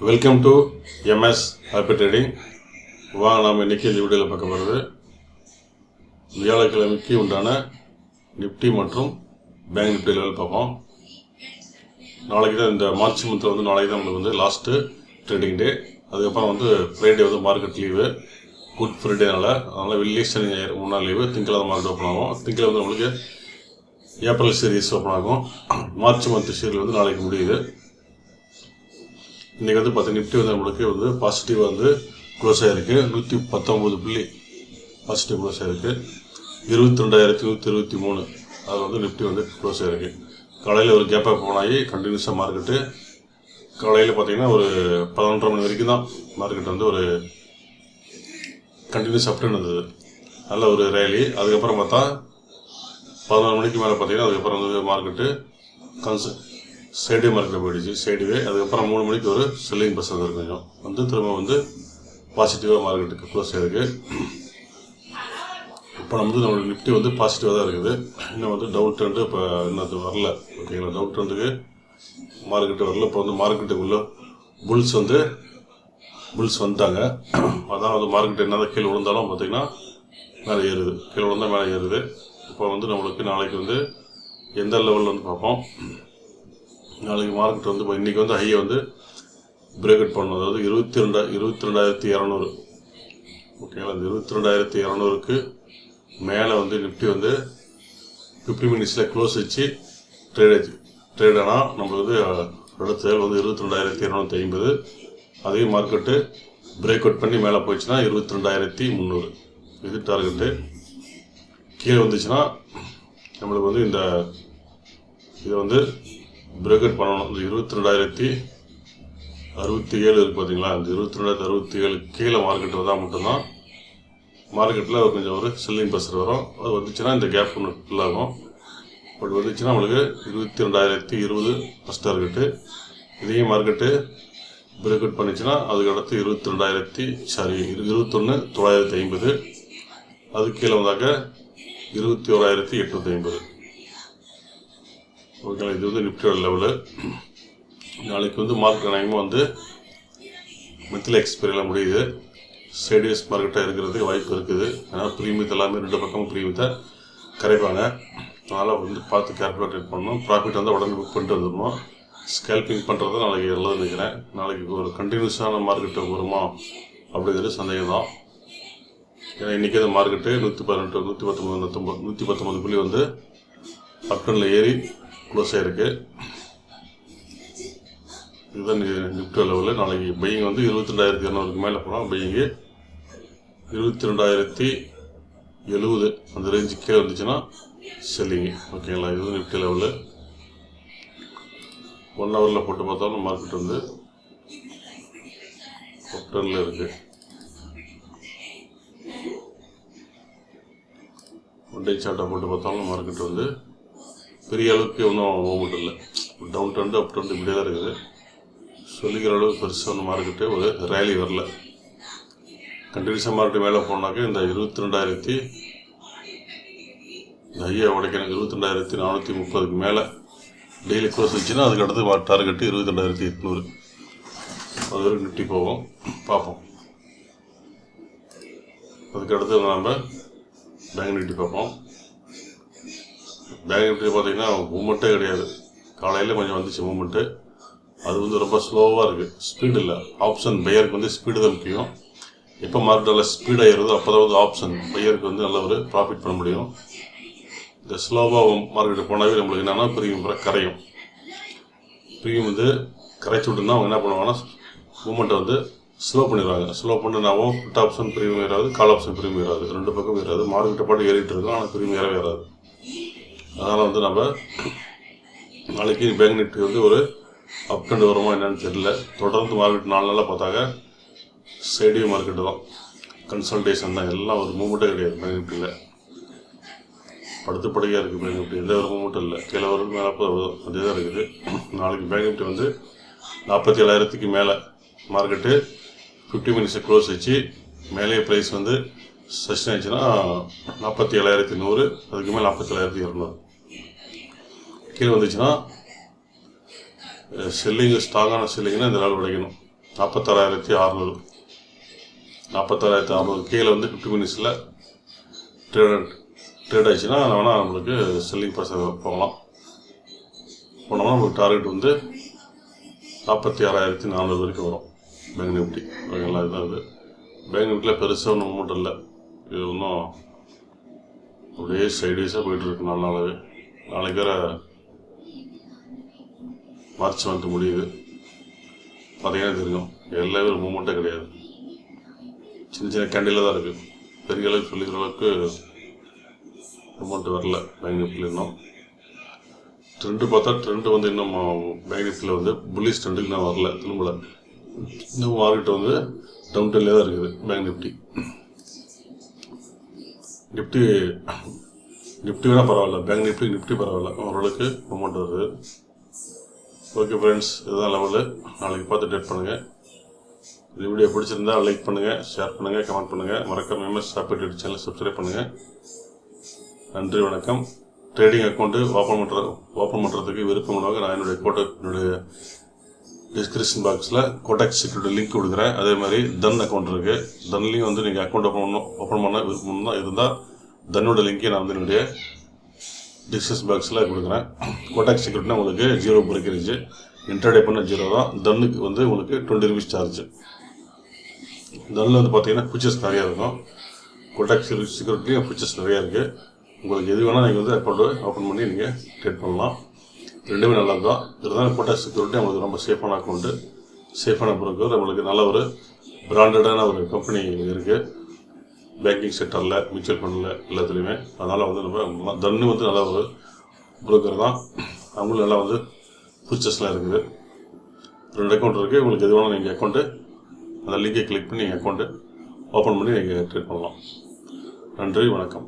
Welcome to MS happy trading வாங்க நாம் இன்றைக்கி இந்த வீடியோவில் பார்க்க போகிறது வியாழக்கிழமைக்கு உண்டான நிப்டி மற்றும் பேங்க் நிப்டி லெவல் பார்ப்போம். நாளைக்கு தான் இந்த மார்ச் மந்தில் வந்து நாளைக்கு தான் நம்மளுக்கு வந்து லாஸ்ட்டு ட்ரேடிங் டே அதுக்கப்புறம் வந்து ஃப்ரைடே வந்து மார்க்கெட் லீவு குட் ஃப்ரைடேனால அதனால் வெள்ளி சனி ஞாயிறு மூணு நாள் லீவு திங்கக்கிழமை மார்க்கெட் ஓப்பன் ஆகும். திங்கக்கிழமை வந்து நம்மளுக்கு ஏப்ரல் சீரீஸ் ஓப்பன் ஆகும். மார்ச் மந்த் சீரியல் வந்து நாளைக்கு முடியுது. இன்றைக்கி வந்து பார்த்தீங்கன்னா நிஃப்டி வந்து நம்மளுக்கு வந்து பாசிட்டிவ் வந்து க்ளோஸ் ஆகிருக்கு நூற்றி பத்தொம்போது புள்ளி பாசிட்டிவ் க்ளோஸ் ஆகிருக்கு இருபத்தி ரெண்டாயிரத்தி நூற்றி இருபத்தி மூணு. அது வந்து நிஃப்டி வந்து க்ளோஸ் ஆகிருக்கு காலையில் ஒரு கேப் அப் ஆகி கண்டினியூஸாக மார்க்கெட்டு காலையில் பார்த்தீங்கன்னா ஒரு பதினொன்றரை மணி வரைக்கும் தான் மார்க்கெட் வந்து ஒரு கண்டினியூஸ் அப்டன் இருந்தது நல்ல ஒரு ரேலி அதுக்கப்புறம் பார்த்தா பதினொரு மணிக்கு மேலே பார்த்தீங்கன்னா அதுக்கப்புறம் வந்து மார்க்கெட்டு கன்ச சைடு மார்க்கெட்டில் போயிடுச்சு. சைடுவே அதுக்கப்புறம் மூணு மணிக்கு ஒரு செல்லிங் பஸ் வந்து கொஞ்சம். வந்து திரும்ப வந்து பாசிட்டிவாக மார்க்கெட்டுக்கு க்ளோஸ் ஆகிருக்கு இப்போ நம்ம வந்து நம்மளோட நிஃப்டி வந்து பாசிட்டிவாக தான் இருக்குது. இன்னும் வந்து டவுன் ட்ரெண்டு இப்போ இன்னும் அது வரல. ஓகேங்களா டவுன் ட்ரெண்டுக்கு மார்க்கெட்டு வரல. இப்போ வந்து மார்க்கெட்டுக்குள்ளே புல்ஸ் வந்து புல்ஸ் வந்துட்டாங்க. அதான் வந்து மார்க்கெட் என்ன கீழே விழுந்தாலும் பார்த்தீங்கன்னா மேலே ஏறுது. கீழே விழுந்தால் மேலே ஏறுது. இப்போ வந்து நம்மளுக்கு நாளைக்கு வந்து எந்த லெவலில் வந்து பார்ப்போம். நாளைக்கு மார்க்கெட் வந்து இப்போ இன்றைக்கி வந்து ஹையை வந்து பிரேக் அவுட் பண்ணணும். அதாவது இருபத்தி ரெண்டா இருபத்தி ரெண்டாயிரத்தி இரநூறு ஓகேங்களா இந்த இருபத்தி ரெண்டாயிரத்தி இரநூறுக்கு மேலே வந்து நிஃப்டி வந்து ஃபிஃப்டி மினிட்ஸில் க்ளோஸ் வச்சு ட்ரேட் ட்ரேட் ஆனால் நம்மளுக்கு வந்து அடுத்த வந்து இருபத்தி ரெண்டாயிரத்தி இரநூத்தி ஐம்பது. அதே மார்க்கெட்டு பிரேக் அவுட் பண்ணி மேலே போயிடுச்சுன்னா இருபத்தி ரெண்டாயிரத்தி முந்நூறு. இது டார்கெட்டு கீழே வந்துச்சுன்னா நம்மளுக்கு வந்து இந்த இதை வந்து பிரேக் அவுட் பண்ணணும். இந்த இருபத்தி ரெண்டாயிரத்தி அறுபத்தி ஏழு இருக்குது பார்த்தீங்களா இந்த இருபத்தி ரெண்டாயிரத்தி அறுபத்தி ஏழு கீழே மார்க்கெட் வந்தால் மட்டும்தான் மார்க்கெட்டில் கொஞ்சம் ஒரு செல்லிங் ப்ரெஷர் வரும். அது வந்துச்சுன்னா இந்த கேப் ஒன்று ஃபில் ஆகும். வந்துச்சுன்னா நம்மளுக்கு இருபத்தி ரெண்டாயிரத்தி இருபது ஃபஸ்ட் டார்கெட்டு இதையும் மார்க்கெட்டு பிரேக்கவுட் பண்ணிச்சுன்னா அதுக்கு அடுத்து இருபத்தி ரெண்டாயிரத்தி சாரி இருபத்தொன்று தொள்ளாயிரத்தி ஐம்பது. அது கீழே வந்தாக்க இருபத்தி ஓராயிரத்தி எட்நூற்றி ஐம்பது. ஓகேங்களா இது வந்து நிஃப்டியோட லெவலு நாளைக்கு வந்து மார்க்கெட் அநேகமாக வந்து மித்தில் எக்ஸ்பைரியில் முடியுது. ஸ்டேடியஸ் மார்க்கெட்டாக இருக்கிறதுக்கு வாய்ப்பு இருக்குது. ஏன்னா ப்ரீமியத்தை எல்லாமே ரெண்டு பக்கமும் ப்ரீமியத்தை கரைப்பாங்க. அதனால் வந்து பார்த்து கேல்குலேட் பண்ணணும். ப்ராஃபிட் வந்து உடனே புக் பண்ணிட்டு வந்துடணும். ஸ்கேல்பிங் பண்ணுறது நாளைக்கு நல்லது நினைக்கிறேன். நாளைக்கு ஒரு கண்டினியூஸான மார்க்கெட்டு வருமா? அப்படிங்கிறது சந்தேகம் தான் ஏன்னா இன்றைக்கி அந்த மார்க்கெட்டு நூற்றி பதினெட்டு நூற்றி பத்தொம்பது நூற்றம்பது நூற்றி பத்தொம்பது புள்ளி வந்து அப்டனில் ஏறி க்ளோஸாக இருக்குது இதுதான் நிஃப்டி லெவலில் நாளைக்கு பையிங் வந்து இருபத்தி ரெண்டாயிரத்தி இரநூறுக்கு மேலே போனால் பையிங்கு இருபத்தி ரெண்டாயிரத்தி எழுபது அந்த ரேஞ்சு கீழே வந்துச்சுன்னா செல்லிங்கு ஓகேங்களா இது வந்து நிஃப்டி லெவலில் ஒன் ஹவரில் போட்டு பார்த்தாலும் மார்க்கெட் வந்து ஒப்டனில் இருக்குது ஒன் டே சார்ட்டை போட்டு பார்த்தாலும் மார்க்கெட் வந்து பெரிய அளவுக்கு ஒன்றும் மூவ்மெண்ட் இல்லை. டவுன் ட்ரெண்டு அப் ட்ரெண்டு இப்படியே தான் இருக்குது. சொல்லிக்கிற அளவுக்கு பெருசாக ஒன்று மார்க்கெட்டு ஒரு ரேலி வரல. கண்டினியூஸாக மார்க்கெட் மேலே போனாக்க இந்த இருபத்தி ரெண்டாயிரத்தி ஐயா உடைக்கணும் இருபத்தி ரெண்டாயிரத்தி நானூற்றி முப்பதுக்கு மேலே டெய்லி க்ளோஸ் வச்சுன்னா அதுக்கு அடுத்து டார்கெட்டு இருபத்தி ரெண்டாயிரத்தி எட்நூறு. அது வரைக்கும் நிட்டி போவோம். பார்ப்போம். அதுக்கு அடுத்து நாம் பேங்க் நிட்டி பார்ப்போம். பேக் எப்படி பார்த்தீங்கன்னா மூமெண்ட்டே கிடையாது. காலையில் கொஞ்சம் வந்துச்சு மூமெண்ட்டு அது வந்து ரொம்ப ஸ்லோவாக இருக்குது ஸ்பீடு இல்லை. ஆப்ஷன் பையருக்கு வந்து ஸ்பீடு தான் முக்கியம். எப்போ மார்க்கெட் நல்லா ஸ்பீடாக ஏறுதோ அப்போ தான் வந்து ஆப்ஷன் பையருக்கு வந்து நல்ல ஒரு ப்ராஃபிட் பண்ண முடியும். இந்த ஸ்லோவாக மார்க்கெட்டு போனாவே நம்மளுக்கு என்னென்னா ப்ரீமியம் கரையும். ப்ரீமியம் வந்து கரைச்சி விட்டுனா அவங்க என்ன பண்ணுவாங்கன்னா மூமெண்ட்டை வந்து ஸ்லோ பண்ணிடுவாங்க. ஸ்லோ பண்ணினாவும் புட் ஆப்ஷன் ப்ரீமியம் ஏறாது கால் ஆப்ஷன் ப்ரீமியம் ஏறாது. ரெண்டு பக்கம் ஏறாது. மார்க்கெட்டை பாட்டு ஏறிட்டு இருக்கும் ஆனால் ப்ரீமியம் ஏறவே ஏறாது. அதனால் வந்து நம்ம நாளைக்கு பேங்க் நிஃப்டி வந்து ஒரு அப் ட்ரெண்ட் வருமா என்னன்னு தெரியல. தொடர்ந்து மார்க்கெட் நாலு நாளாக பார்த்தாக்க சைடியூ மார்க்கெட்டு தான். கன்சல்டேஷன் தான். எல்லாம் ஒரு மூமெண்ட்டே கிடையாது. பேங்க் நிஃப்டியில் படுத்து படுக்கையாக இருக்குது பேங்க் நிஃப்டி. எந்த ஒரு மூமெண்ட்டும் இல்லை. கீழே வரும் மேலே வரும். அதே தான் இருக்குது. நாளைக்கு பேங்க் நிஃப்டி வந்து நாற்பத்தி ஏழாயிரத்துக்கு மேலே மார்க்கெட்டு ஃபிஃப்டி மினிட்ஸை க்ளோஸ் வச்சு மேலே ப்ரைஸ் வந்து செஷன் ஆச்சுன்னா நாற்பத்தி ஏழாயிரத்தி நூறு அதுக்கு மேலே நாற்பத்தி ஏழாயிரத்தி இரநூறு. கீழே வந்துச்சுன்னா செல்லிங்கு ஸ்ட்ராங்கான செல்லிங்னா இந்த நாள் உடைக்கணும். நாற்பத்தாறாயிரத்தி அறநூறு. நாற்பத்தாறாயிரத்தி அறநூறு கீழே வந்து ஃபிஃப்டி மினிட்ஸில் ட்ரேட் ட்ரேட் ஆயிடுச்சுன்னா வேணால் நம்மளுக்கு செல்லிங் ப்ரைஸ் போகலாம். போனோம்னா நம்மளுக்கு டார்கெட் வந்து நாற்பத்தி ஆறாயிரத்தி நானூறு வரைக்கும் வரும். பேங்க் நிஃப்டி ஓகேங்களா? இதுதான் இது பேங்க் நிஃப்டியில் பெருசாக ஒன்றும் மூமெண்ட் இல்லை. இது ஒன்றும் அப்படியே சைடுவைஸாக போயிட்டுருக்கு நல்ல நாலு நாளைக்கு வர மார்ச் மந்த் முடியுது. பார்த்தீங்கன்னா தெரியும். எல்லாமே ஒரு மூமெண்ட்டே கிடையாது. சின்ன சின்ன கேண்டில் தான் இருக்குது பெரிய அளவுக்கு சொல்லிக்கிற அளவுக்கு மூமெண்ட் வரல. பேங்க் நிஃப்டியில் இன்னும். ட்ரெண்டு பார்த்தா ட்ரெண்டு வந்து இன்னும் பேங்க் நிஃப்டியில் வந்து புல்லிஷ் ட்ரெண்டுக்கு நான் வரல. திரும்பல. இன்னும் மார்க்கெட் வந்து டவுன் டெல்லே தான் இருக்குது. பேங்க் நிஃப்டி நிஃப்டி நிஃப்டி வேணால் பரவாயில்ல. பேங்க் நிஃப்டி நிஃப்டி பரவாயில்ல. ஓரளவுக்கு அமௌண்ட் வருது. ஓகே ஃப்ரெண்ட்ஸ் இதுதான் லெவலு நாளைக்கு பார்த்து டேட் பண்ணுங்கள் இந்த வீடியோ பிடிச்சிருந்தா லைக் பண்ணுங்கள் ஷேர் பண்ணுங்கள் கமெண்ட் பண்ணுங்கள் மறக்காம எம்எஸ் சாப்பிட்டு சேனல் சப்ஸ்கிரைப் பண்ணுங்கள் நன்றி வணக்கம். ட்ரேடிங் அக்கௌண்ட்டு ஓப்பன் பண்ணுற ஓப்பன் பண்ணுறதுக்கு விருப்பம் உள்ளவங்க நான் என்னுடைய கோட்டை என்னுடைய டிஸ்கிரிப்ஷன் பாக்ஸில் கோட்டாக் செக்யூரிட்டி லிங்க் கொடுக்குறேன். அதே மாதிரி தன் அக்கௌண்ட் இருக்குது தன்லேயும் வந்து நீங்கள் அக்கௌண்ட் ஓப்பன் பண்ணணும் ஓப்பன் பண்ண விருப்பம் இருந்தால் தன்னோட லிங்க்கை நான் வந்து என்னுடைய டிஸ்கிரிப்ஷன் பாக்ஸில் கொடுக்குறேன். கோட்டாக் செக்யூரிட்டினா உங்களுக்கு ஜீரோ பிரேக்கரேஜ் இன்டர்டே பண்ண ஜீரோ தான். தன்னுக்கு வந்து உங்களுக்கு டுவெண்ட்டி ருபீஸ் சார்ஜ் தன்னில் வந்து பார்த்தீங்கன்னா ஃபீச்சர்ஸ் நிறையா இருக்கும். கோட்டாக் செக்யூரிட்டிலையும் ஃபீச்சர்ஸ் நிறையா இருக்குது உங்களுக்கு எது வேணால் நீங்கள் வந்து அக்கௌண்ட்டு ஓப்பன் பண்ணி நீங்கள் ட்ரேட் பண்ணலாம். ரெண்டுமே நல்லது தான் இருந்தாலும் பொட்டாஷ் செக்யூரிட்டி நம்மளுக்கு ரொம்ப சேஃபான அக்கௌண்ட்டு சேஃபான ப்ரோக்கர் நம்மளுக்கு நல்ல ஒரு பிராண்டடான ஒரு கம்பெனி இருக்குது பேங்கிங் செக்டரில் மியூச்சுவல் ஃபண்டில் எல்லாத்துலேயுமே. அதனால் வந்து நம்ம தன்னு வந்து நல்ல ஒரு ப்ரோக்கர் தான். அவங்களும் நல்லா வந்து ஃபீச்சர்ஸ்லாம் இருக்குது. ரெண்டு அக்கௌண்ட் இருக்குது உங்களுக்கு எது வேணாலும் நீங்கள் அக்கௌண்ட்டு அந்த லிங்கை கிளிக் பண்ணி நீங்கள் அக்கௌண்ட்டு ஓப்பன் பண்ணி நீங்கள் ட்ரீட் பண்ணலாம். நன்றி வணக்கம்.